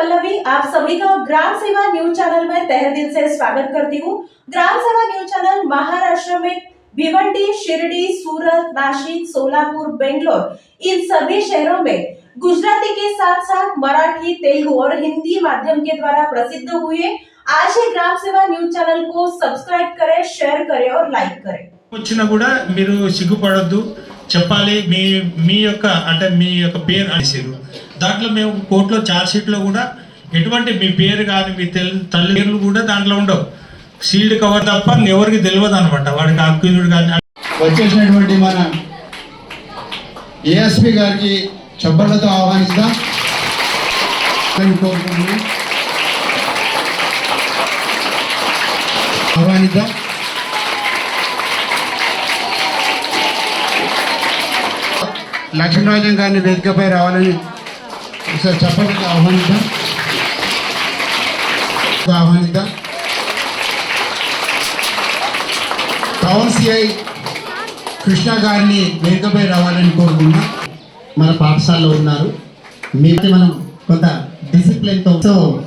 पल्लवी आप सभी का ग्राम सेवा न्यूज चैनल में तहे दिल से स्वागत करती हूँ ग्राम सेवा न्यूज चैनल महाराष्ट्र में भिवंडी शिरडी सूरत नासिक सोलापुर बेंगलोर इन सभी शहरों में गुजराती के साथ साथ मराठी तेलुगु और हिंदी माध्यम के द्वारा प्रसिद्ध हुए आज ही ग्राम सेवा न्यूज चैनल को सब्सक्राइब करें शेयर करें और लाइक करें వచ్చినా కూడా మీరు సిగ్గుపడొద్దు చెప్పాలి మీ మీ యొక్క అంటే మీ యొక్క పేరు అనేసారు దాంట్లో మేము కోర్టులో ఛార్జ్షీట్లో కూడా ఎటువంటి మీ పేరు కానీ మీ తెల్ తల్లి పేర్లు కూడా దాంట్లో ఉండవు. సీల్డ్ కవర్ తప్ప ఎవరికి తెలియదు అనమాట వాడికి అక్యూజుడు కానీ వచ్చేసినటువంటి మన ఏఎస్పి గారికి చప్పట్లతో ఆహ్వానిస్తాం. ఆహ్వానిద్దాం. లక్ష్మీరాజన్ గారిని వేదికపై రావాలని ఒకసారి చెప్పడానికి ఆహ్వానిద్దాం ఆహ్వానిద్దాం టౌన్ సిఐ కృష్ణ గారిని వేదికపై రావాలని కోరుకున్నా మన పాఠశాలలో ఉన్నారు. మీ మనం కొంత డిసిప్లిన్తో సో